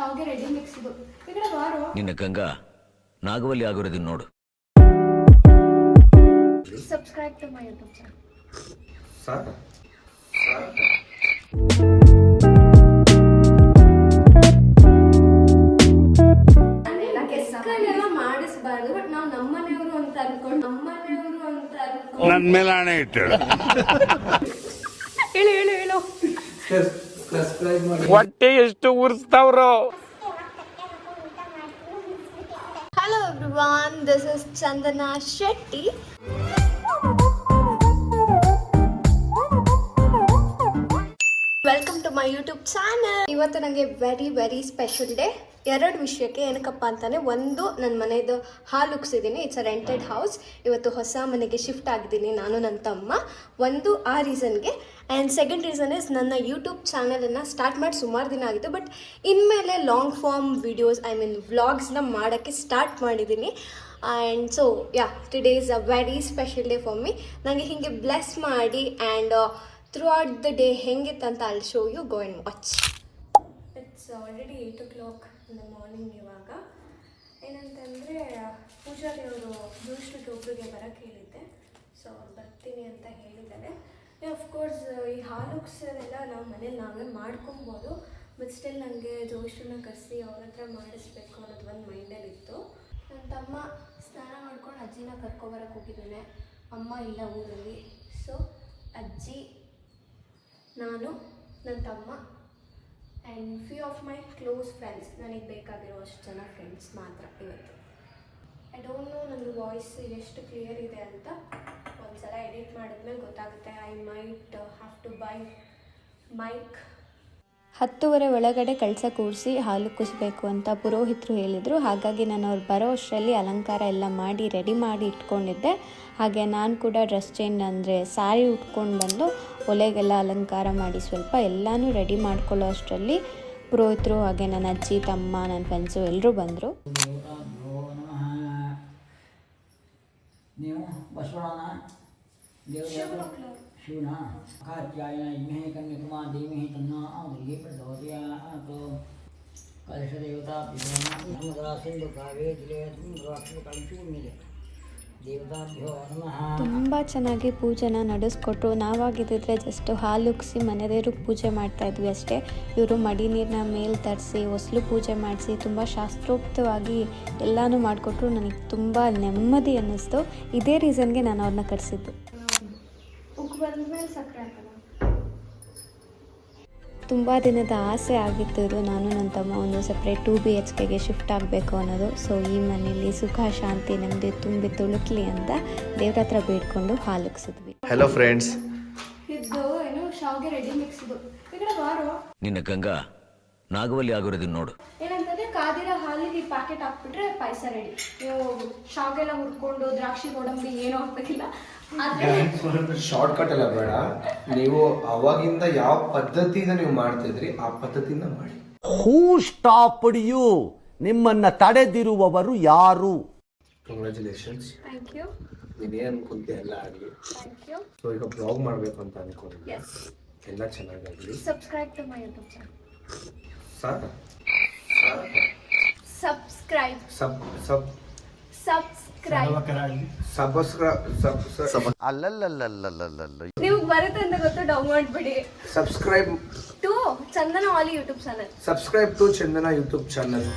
ಶಾವ್ಗೆ ready mix ಇದು ಈ ಕಡೆ ಬಾರೋ. ನಿನ್ನ ಗಂಗಾ ನಾಗವಲ್ಲಿ ಆಗಿರೋದನ್ನ ನೋಡು. Subscribe to my YouTube channel ಸಾಕ. ಮಾಡಿಸ್ಬಾರ್ದು ಬಟ್ ನಾವು ನಮ್ಮನೆಯವರು ಅಂತ ಅನ್ಕೊಂಡು ನಮ್ಮನೆಯವರು ಅಂತ ಅನ್ಕೊಂಡು. ನನ್ನ ಮೇಲೆ ಆಣೆ ಇಟ್ಟು ಹೇಳು ಹೇಳು ಹೇಳು. ಸಬ್ಸ್ಕ್ರೈಬ್ ಮಾಡಿ. ಹೊಟ್ಟೆ ಎಷ್ಟು ಉರ್ಸ್ತಾವ್ರೋ. Hello everyone this is Chandana Shetty welcome to my YouTube channel ಇವತ್ತು ನನಗೆ ವೆರಿ ವೆರಿ ಸ್ಪೆಷಲ್ ಡೇ ಎರಡು ವಿಷಯಕ್ಕೆ ಏನಕ್ಕಪ್ಪ ಅಂತಾನೆ ಒಂದು ನನ್ನ ಮನೆಯದು ಹಾಲು ಉಗ್ಸಿದ್ದೀನಿ ಇಟ್ಸ್ ಅ ರೆಂಟೆಡ್ ಹೌಸ್ ಇವತ್ತು ಹೊಸ ಮನೆಗೆ ಶಿಫ್ಟ್ ಆಗಿದ್ದೀನಿ ನಾನು ನನ್ನ ತಮ್ಮ. ಒಂದು ಆ ರೀಸನ್ಗೆ ಆ್ಯಂಡ್ ಸೆಕೆಂಡ್ ರೀಸನ್ ಇಸ್ ನನ್ನ ಯೂಟ್ಯೂಬ್ ಚಾನಲನ್ನು ಸ್ಟಾರ್ಟ್ ಮಾಡಿ ಸುಮಾರು ದಿನ ಆಗಿತ್ತು ಬಟ್ ಇನ್ಮೇಲೆ long form videos I mean ವ್ಲಾಗ್ಸ್ನ ಮಾಡೋಕ್ಕೆ ಸ್ಟಾರ್ಟ್ ಮಾಡಿದ್ದೀನಿ and so yeah today is a very special day for me ನನಗೆ ಹೀಗೆ ಬ್ಲೆಸ್ ಮಾಡಿ and throughout the day ಹೆಂಗಿತ್ತಂತ ಅಲ್ಲಿ show you go and watch it's already eight o'clock in the morning ಇವಾಗ. ಏನಂತಂದರೆ ಪೂಜಾರಿ ಅವರು ಯೂಶ್ವಲಿ ಟೋಪ್ರಿಗೆ ಬರೋಕ್ಕೆ ಹೇಳಿದ್ದೆ. ಸೊ ಬರ್ತೀನಿ ಅಂತ ಹೇಳಿದ್ದಾರೆ. ಅಫ್ಕೋರ್ಸ್ ಈ ಹಾಲು ಉಗ್ಸೋದೆಲ್ಲ ನಾವು ಮನೇಲಿ ನಾವೇ ಮಾಡ್ಕೊಬೋದು ಬಟ್ ಸ್ಟಿಲ್ ನನಗೆ ಜೋಶನ ಕರೆಸಿ ಅವ್ರ ಹತ್ರ ಮಾಡಿಸ್ಬೇಕು ಅನ್ನೋದು ಒಂದು ಮೈಂಡಲ್ಲಿ ಇತ್ತು. ನನ್ನ ತಮ್ಮ ಸ್ನಾನ ಮಾಡ್ಕೊಂಡು ಅಜ್ಜಿನ ಕರ್ಕೊಬರಕ್ಕೆ ಹೋಗಿದ್ದಾನೆ. ಅಮ್ಮ ಇಲ್ಲ ಊರಲ್ಲಿ. ಸೊ ಅಜ್ಜಿ, ನಾನು ನನ್ನ ತಮ್ಮ and few of my close friends ನನಗೆ ಬೇಕಾಗಿರೋ ಅಷ್ಟು ಜನ ಫ್ರೆಂಡ್ಸ್ ಮಾತ್ರ ಇವತ್ತು. ಐ ಡೋಂಟ್ ನೋ ನನ್ನದು ವಾಯ್ಸ್ ಎಷ್ಟು ಕ್ಲಿಯರ್ ಇದೆ ಅಂತ. ಒಂದ್ಸಲ ಎಡಿಟ್ ಮಾಡಿದ್ಮೇಲೆ ಗೊತ್ತಾಗುತ್ತೆ I might have to buy mic ಹತ್ತುವರೆ ಒಳಗಡೆ ಕಳಸ ಕೂರಿಸಿ ಹಾಲು ಕುಸಬೇಕು ಅಂತ ಪುರೋಹಿತರು ಹೇಳಿದರು. ಹಾಗಾಗಿ ನಾನು ಅವ್ರು ಬರೋ ಅಷ್ಟರಲ್ಲಿ ಅಲಂಕಾರ ಎಲ್ಲ ಮಾಡಿ ರೆಡಿ ಮಾಡಿ ಇಟ್ಕೊಂಡಿದ್ದೆ. ಹಾಗೆ ನಾನು ಕೂಡ ಡ್ರೆಸ್ ಚೇಂಜ್ ಅಂದರೆ ಸ್ಯಾರಿ ಉಟ್ಕೊಂಡು ಬಂದು ಒಲೆಗೆಲ್ಲ ಅಲಂಕಾರ ಮಾಡಿ ಸ್ವಲ್ಪ ಎಲ್ಲನೂ ರೆಡಿ ಮಾಡ್ಕೊಳ್ಳೋ ಅಷ್ಟರಲ್ಲಿ ಪುರೋಹಿತರು ಹಾಗೆ ನನ್ನ ಅಜ್ಜಿ ತಮ್ಮ ನನ್ನ ಫ್ರೆಂಡ್ಸು ಎಲ್ಲರೂ ಬಂದರು. ನೀವು ಬಸವಣ್ಣ ತುಂಬ ಚೆನ್ನಾಗಿ ಪೂಜೆನ ನಡೆಸ್ಕೊಟ್ರು. ನಾವಾಗಿದ್ದಿದ್ರೆ ಜಸ್ಟ್ ಹಾಲು ಉಗ್ಸಿ ಮನೆ ದೇವ್ರಿಗೆ ಪೂಜೆ ಮಾಡ್ತಾ ಇದ್ವಿ ಅಷ್ಟೇ. ಇವರು ಮಡಿ ನೀರನ್ನ ಮೇಲೆ ತರಿಸಿ ಹೊಸಲು ಪೂಜೆ ಮಾಡಿಸಿ, ತುಂಬ ಶಾಸ್ತ್ರೋಕ್ತವಾಗಿ ಎಲ್ಲನೂ ಮಾಡಿಕೊಟ್ರು. ನನಗೆ ತುಂಬ ನೆಮ್ಮದಿ ಅನ್ನಿಸ್ತು. ಇದೇ ರೀಸನ್ಗೆ ನಾನು ಅವ್ರನ್ನ ಕರೆಸಿದ್ದು. ಬಂದ್ಮೇಲೆ ಸಕ್ಕರೆ ಹಾಕಲ್ಲ ತುಂಬ ದಿನದ ಆಸೆ ಆಗಿತ್ತು ಇದು. ನಾನು ನನ್ನ ತಮ್ಮ ಒಂದು ಸಪ್ರೇಟ್ ಟು ಬಿ ಎಚ್ ಕೆಗೆ ಶಿಫ್ಟ್ ಆಗಬೇಕು ಅನ್ನೋದು. ಸೊ ಈ ಮನೆಯಲ್ಲಿ ಸುಖ ಶಾಂತಿ ನೆಮ್ಮದಿ ತುಂಬಿ ತುಳುಕ್ಲಿ ಅಂತ ದೇವ್ರ ಹತ್ರ ಬೇಡ್ಕೊಂಡು ಹಾಲುಕ್ಸಿದ್ವಿ ಹಲೋ ಫ್ರೆಂಡ್ಸ್ ಇದು ಏನು ಶಾವ್ಗೆ ರೆಡಿ ಮಿಕ್ಸ್ ಇದು. ಈ ಕಡೆ ಬಾರೋ. ನಿನ್ನ ಗಂಗಾ ನಾಗವಲ್ಲಿ ಆಗಿರೋದನ್ನ ನೋಡು. ಏನಂತಂದ್ರೆ ಕಾದಿರೋ ಹಾಲಿಗೆ ಪ್ಯಾಕೆಟ್ ಹಾಕ್ಬಿಟ್ರೆ ಪಾಯಸ ರೆಡಿ ನೀವು ಶಾವ್ಗೆಲ್ಲ ಹುರ್ಕೊಂಡು ದ್ರಾಕ್ಷಿ ಗೋಡಂಬಿ ಏನು ಹಾಕ್ಬೇಕಿಲ್ಲ. ಶಾರ್ಟ್ ಕಟ್ ಎಲ್ಲ ಬೇಡ. ನೀವು ಅವಾಗಿಂದ ಯಾವ ಪದ್ಧತಿಯಿಂದ ನೀವು ಮಾಡ್ತಿದ್ರಿ ಆ ಪದ್ಧತಿಯಿಂದ ಮಾಡಿ. ಹೂ ಸ್ಟಾಪ್ಡ್ ಯು ನಿಮ್ಮನ್ನ ತಡೆದಿರುವವರು ಯಾರು? ಕಂಗ್ರ್ಯಾಚುಲೇಷನ್ಸ್ ಥ್ಯಾಂಕ್ ಯು ಅನ್ಕೊಂತೀಯ ಎಲ್ಲ ಆಗಲಿ. ಥ್ಯಾಂಕ್ ಯು ಸೊ ಈಗ ಬ್ಲಾಗ್ ಮಾಡಬೇಕು ಅಂತ ಅನ್ಕೊಂಡಿದ್ದೆ ಎಸ್ ಎಲ್ಲ ಚೆನ್ನಾಗಾಗಲಿ. Subscribe to my YouTube channel ಸಾಕ? Subscribe sub sub subscribe subscribe sub sub ಅಲ್ಲಲ್ಲಲ್ಲಲ್ಲಲ್ಲಲ್ಲ ನಿಮ್ಗೆ ಬರುತ್ತೆ ಅಂತ ಗೊತ್ತು ಡೌನ್ ಮಾಡ್ಬಿಡಿ ಸಬ್ಸ್ಕ್ರೈಬ್ ಟು ಚಂದನ ಆಲಿ YouTube channel subscribe to Chandana YouTube channel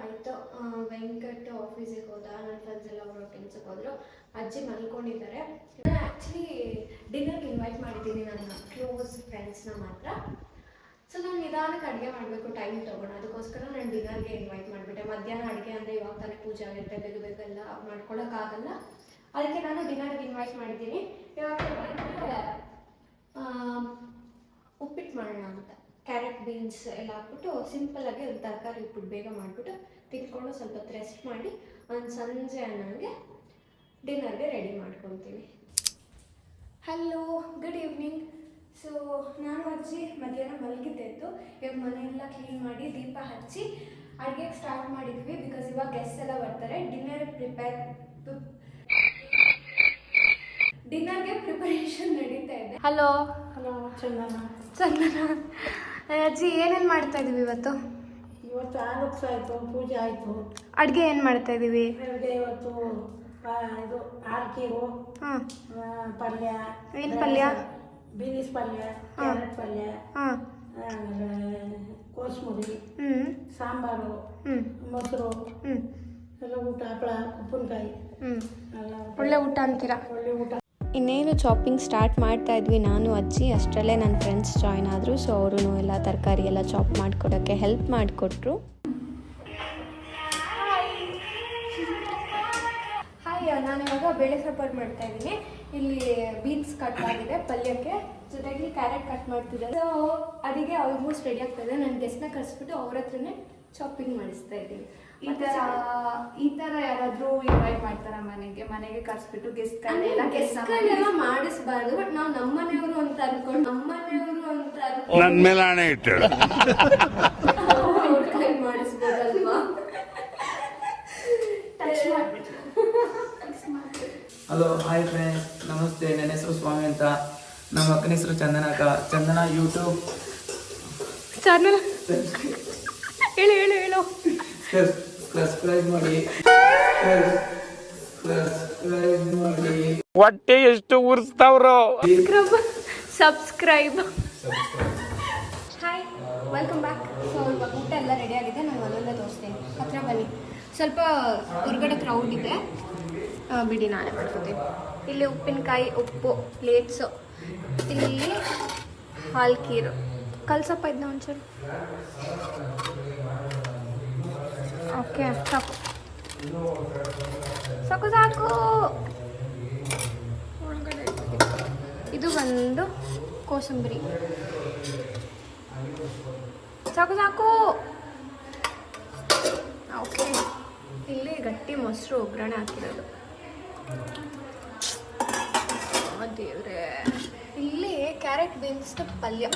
ಆಯಿತು. ವೆಂಕಟ್ ಆಫೀಸಿಗೆ ಹೋದ ನನ್ನ ಫ್ರೆಂಡ್ಸ್ ಎಲ್ಲ ಅವರು ಕೆಲ್ಸಕ್ಕೆ ಹೋದರು. ಅಜ್ಜಿ ಮಲ್ಕೊಂಡಿದ್ದಾರೆ. ನಾನು ಆ್ಯಕ್ಚುಲಿ ಡಿನ್ನರ್ಗೆ ಇನ್ವೈಟ್ ಮಾಡಿದ್ದೀನಿ ನನ್ನ ಕ್ಲೋಸ್ ಫ್ರೆಂಡ್ಸ್ನ ಮಾತ್ರ. ಸೊ ನಾನು ನಿಧಾನಕ್ಕೆ ಅಡುಗೆ ಮಾಡಬೇಕು ಟೈಮ್ ತೊಗೊಂಡು ಅದಕ್ಕೋಸ್ಕರ ನಾನು ಡಿನ್ನರ್ಗೆ ಇನ್ವೈಟ್ ಮಾಡಿಬಿಟ್ಟೆ. ಮಧ್ಯಾಹ್ನ ಅಡುಗೆ ಅಂದರೆ ಇವಾಗ ತಾನೇ ಪೂಜೆ ಆಗಿರುತ್ತೆ ಬೇಗ ಎಲ್ಲ ಮಾಡ್ಕೊಳಕ್ಕಾಗಲ್ಲ. ಅದಕ್ಕೆ ನಾನು ಡಿನ್ನರ್ಗೆ ಇನ್ವೈಟ್ ಮಾಡಿದ್ದೀನಿ. ಇವಾಗ ಉಪ್ಪಿಟ್ಟು ಮಾಡೋಣ ಅಂತ. ಕ್ಯಾರೆಟ್ ಬೀನ್ಸ್ ಎಲ್ಲ ಹಾಕ್ಬಿಟ್ಟು ಸಿಂಪಲ್ಲಾಗಿ ಒಂದು ತರಕಾರಿ ಉಪ್ಪಿಟ್ಟು ಬೇಗ ಮಾಡಿಬಿಟ್ಟು ತಿಂದ್ಕೊಂಡು ಸ್ವಲ್ಪ ಹೊತ್ತು ರೆಸ್ಟ್ ಮಾಡಿ ಒಂದು ಸಂಜೆ ಅನ್ನೋಂಗೆ ಡಿನ್ನರ್ಗೆ ರೆಡಿ ಮಾಡ್ಕೊತೀನಿ. ಹಲೋ ಗುಡ್ ಈವ್ನಿಂಗ್ ಸೊ ನಾನು ಅಜ್ಜಿ ಮಧ್ಯಾಹ್ನ ಮಲಗಿದ್ದೆದ್ದು ಇವಾಗ ಮನೆಯೆಲ್ಲ ಕ್ಲೀನ್ ಮಾಡಿ ದೀಪ ಹಚ್ಚಿ ಅಡುಗೆಗೆ ಸ್ಟಾರ್ಟ್ ಮಾಡಿದ್ವಿ ಬಿಕಾಸ್ ಇವಾಗ ಗೆಸ್ಟ್ ಎಲ್ಲ ಬರ್ತಾರೆ. ಡಿನ್ನರ್ ಪ್ರಿಪೇರ್ ಡಿನ್ನರ್ಗೆ ಪ್ರಿಪರೇಷನ್ ನಡೀತಾ ಇದೆ. Hello hello Chandana. ಚಂದನ. ಅಜ್ಜಿ ಏನೇನು ಮಾಡ್ತಾ ಇದೀವಿ ಇವತ್ತು? ಇವತ್ತು ಆಲೋಕ್ಸ ಆಯಿತು ಪೂಜೆ ಆಯಿತು. ಅಡುಗೆ ಏನು ಮಾಡ್ತಾ ಇದೀವಿ? ಬೆಳಗ್ಗೆ ಇವತ್ತು ಇದು ಆರ್ಕೀರು ಹಾಂ ಪಲ್ಯ. ಏನ್ ಪಲ್ಯ? ಬೀನ್ಸ್ ಪಲ್ಯ ಕ್ಯಾರೆಟ್ ಪಲ್ಯ ಹಾಂ ಆಮೇಲೆ ಕೋಸ್ಮುರಿ ಹ್ಞೂ ಸಾಂಬಾರು ಹ್ಞೂ ಮೊಸರು ಹ್ಞೂ ಎಲ್ಲ ಊಟ ಹಪ್ಪಳ ಉಪ್ಪಿನಕಾಯಿ. ಹ್ಞೂ ಎಲ್ಲ ಒಳ್ಳೆ ಊಟ ಅಂತೀರಾ? ಒಳ್ಳೆ ಊಟ. ಇನ್ನೇನು ಚಾಪಿಂಗ್ ಸ್ಟಾರ್ಟ್ ಮಾಡ್ತಾ ಇದ್ವಿ ನಾನು, ಅಜ್ಜಿ, ಅಷ್ಟರಲ್ಲೇ ನನ್ನ ಫ್ರೆಂಡ್ಸ್ ಜಾಯ್ನ್ ಆದರು. ಸೊ ಅವರು ಎಲ್ಲ ತರಕಾರಿ ಎಲ್ಲ ಚಾಪ್ ಮಾಡಿಕೊಡೋಕ್ಕೆ ಹೆಲ್ಪ್ ಮಾಡಿಕೊಟ್ರು. ಹಾಯ್ ನಾನು ಇವಾಗ ಬೇಳೆ ಸಾಂಬಾರು ಮಾಡ್ತಾ ಇದ್ದೀನಿ. ಇಲ್ಲಿ ಬೀನ್ಸ್ ಕಟ್ ಆಗಿದೆ ಪಲ್ಯಕ್ಕೆ. ಜೊತೆಗೆ ಕ್ಯಾರೆಟ್ ಕಟ್ ಮಾಡ್ತಿದ್ದೆ ಸೊ ಅಡಿಗೆ ಆಲ್ಮೋಸ್ಟ್ ರೆಡಿ ಇದೆ. ನಾನು ಗೆಸ್ಟ್ನ ಕರೆಸ್ಬಿಟ್ಟು ಅವ್ರ ಹತ್ರನೇ ಚಾಪಿಂಗ್ ಮಾಡಿಸ್ತಾ ಇದ್ದೀನಿ. ಈ ತರ ಈ ತರ ಯಾರಾದ್ರೂ ಇನ್ವೈಟ್ ಮಾಡ್ತಾರ ಮನೆಗೆ? ಮನೆಗೆ ಕರ್ಸ್ಬಿಟ್ಟು ಗೆಸ್ಟ್ ಕೈಲೆಲ್ಲ ಗೆಸ್ಟ್ ಗೆಸ್ಟ್ಗಳನ್ನೆಲ್ಲ ಮಾಡಿಸ್ಬಾರ್ದು ಬಟ್ ನಾವು ನಮ್ಮನೆಯವರು ಅಂತ ಅನ್ಕೊಂಡು ನಮ್ಮನೆಯವರು ಅಂತ ಅನ್ಕೊಂಡು. ನನ್ ಮೇಲೆ ಹಣೆ ಇಟ್ಟಳು. ಮಾಡಿಸ್ಬೋದಲ್ವಾ? ಹಲೋ ಹಾಯ್ ಫ್ರೆಂಡ್ಸ್ ನಮಸ್ತೆ. ನನ್ನ ಹೆಸರು ಸ್ವಾಮಿ ಅಂತ. ನಮ್ಮ ಅಕ್ಕನ ಹೆಸರು ಚಂದನ ಅಕ್ಕ ಚಂದನ ಯೂಟ್ಯೂಬ್ ಚಾನಲ್ ಹೇಳು ಹೇಳು ಹೇಳು. ಸಬ್ಸ್ಕ್ರೈಬ್ ಮಾಡಿ ಸಬ್ಸ್ಕ್ರೈಬ್ ಮಾಡಿ. ಹೊಟ್ಟೆ ಎಷ್ಟು ಉರ್ಸ್ತಾವ್ರೋ? Subscribe hi welcome back so ಇವಾಗ ಊಟ ಎಲ್ಲ ರೆಡಿ ಆಗಿದೆ. ನಾನು ಒಂದೊಂದೇ ತೋರಿಸ್ತೀನಿ. ಹತ್ರ ಬನ್ನಿ. ಸ್ವಲ್ಪ ಹೊರಗಡೆ ಕ್ರೌಡ್ ಇದೆ. ಬಿಡಿ ನಾನೇ ಮಾಡ್ಕೋತೀನಿ. ಇಲ್ಲಿ ಉಪ್ಪಿನಕಾಯಿ ಉಪ್ಪು ಪ್ಲೇಟ್ಸು ಇಲ್ಲಿ ಹಾಲು ಕೀರು ಕಲ್ಸಪ್ಪ ಇದನ್ನ ಒಂಚೂರು. ಓಕೆ ಸಾಕು ಸಾಕು ಇದು ಬಂದು ಕೋಸಂಬರಿ ಸಾಕು ಸಾಕು ಓಕೆ ಇಲ್ಲಿ ಗಟ್ಟಿ ಮೊಸರು ಒಗ್ಗರಣೆ ಹಾಕಿರೋದು ದೇವ್ರೆ ಇಲ್ಲಿ ಕ್ಯಾರೆಟ್ ಬೀನ್ಸ್ ಪಲ್ಯ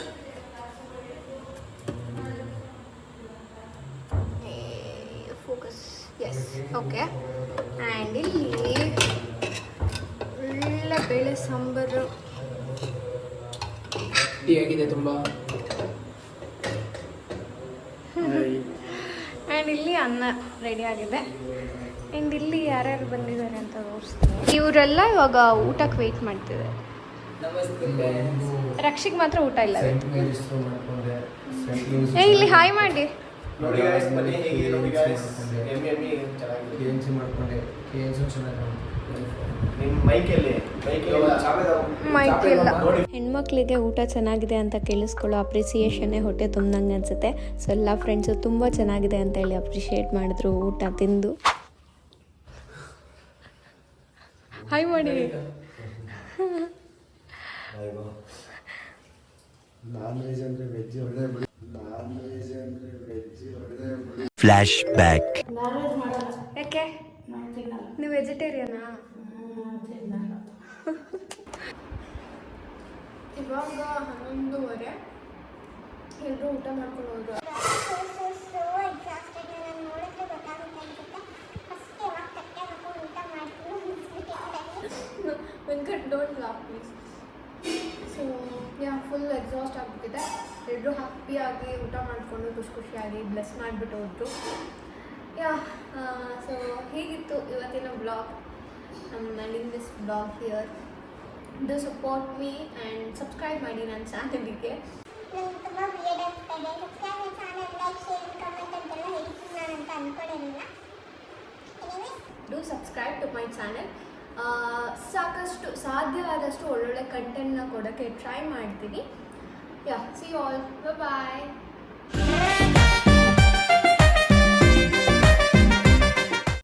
ಎಸ್ ಓಕೆ ಆ್ಯಂಡ್ ಇಲ್ಲಿ ಒಳ್ಳೆ ಬೇಳೆ ಸಾಂಬಾರು. ಆಗಿದೆ ತುಂಬ. ಆ್ಯಂಡ್ ಇಲ್ಲಿ ಅನ್ನ ರೆಡಿ ಆಗಿದೆ. ಆ್ಯಂಡ್ ಇಲ್ಲಿ ಯಾರ್ಯಾರು ಬಂದಿದ್ದಾರೆ ಅಂತ ತೋರಿಸ್ತೀನಿ. ಇವರೆಲ್ಲ ಇವಾಗ ಊಟಕ್ಕೆ ವೆಯ್ಟ್ ಮಾಡ್ತಿದ್ದಾರೆ. ನಮಸ್ತೆ ರಕ್ಷಿಗೆ ಮಾತ್ರ ಊಟ ಇಲ್ಲ. ಏ ಇಲ್ಲಿ ಹಾಯ್ ಮಾಡಿ. ಚೆನ್ನಾಗಿದೆ. ಮಾಡ್ಕೊಂಡೆ. ಕೆ ಚೆನ್ನಾಗಿದೆ. ನಿಮ್ ಮೈಕಲ್ಲಿ ಹೆಣ್ಮಕ್ಳಿಗೆ ಊಟ ಚೆನ್ನಾಗಿದೆ ಅಂತ ಕೇಳಿಸ್ಕೊಳ್ಳೋ ಅಪ್ರಿಸಿಯೇಷನ್ನೇ ಹೊಟ್ಟೆ ತುಂಬ್ದಂಗೆ ಅನ್ಸುತ್ತೆ. ಸೊ ಎಲ್ಲ ಫ್ರೆಂಡ್ಸು ತುಂಬ ಚೆನ್ನಾಗಿದೆ ಅಂತ ಹೇಳಿ ಅಪ್ರಿಷಿಯೇಟ್ ಮಾಡಿದ್ರು ಊಟ ತಿಂದು. ಹಾಯ್ ಮಾಡಿ ಫ್ಲಾಶ್ ವೆಜ್ ಇವಾಗ ಹನ್ನೊಂದುವರೆ. ಎಲ್ಲರೂ ಊಟ ಮಾಡ್ಕೊಂಡು ಹೋದ್ರು. Venkat don't laugh please so yeah full exhaust ಆಗಿಬಿಟ್ಟಿದೆ. ಎಲ್ಲರೂ ಹ್ಯಾಪಿಯಾಗಿ ಊಟ ಮಾಡಿಕೊಂಡು, ಖುಷಿ ಖುಷಿಯಾಗಿ ಬ್ಲೆಸ್ ಮಾಡಿಬಿಟ್ಟು ಹೋದ್ರು. ಯಾ ಸೊ ಹೀಗಿತ್ತು ಇವತ್ತಿನ ಬ್ಲಾಗ್ ನಮ್ಮ in this blog here do support me and subscribe ಮಾಡಿ ನನ್ನ ಚಾನಲ್ಗೆ ನಂಗೆ ತುಂಬ ವಿಯರ್ಡ್ ಆಗ್ತಾ ಇದೆ subscribe channel like share comment ಅಂತೆಲ್ಲ ಹೇಳ್ತೀನಿ ನಾನು ಅಂತ ಅಂದ್ಕೊಂಡಿರಲಿಲ್ಲ do subscribe to my channel ಸಾಕಷ್ಟು ಸಾಧ್ಯವಾದಷ್ಟು ಒಳ್ಳೊಳ್ಳೆ ಕಂಟೆಂಟ್ನ ಕೊಡೋಕ್ಕೆ ಟ್ರೈ ಮಾಡ್ತೀನಿ. ಯಾ ಸಿ ಆಲ್ ಬಾಯ್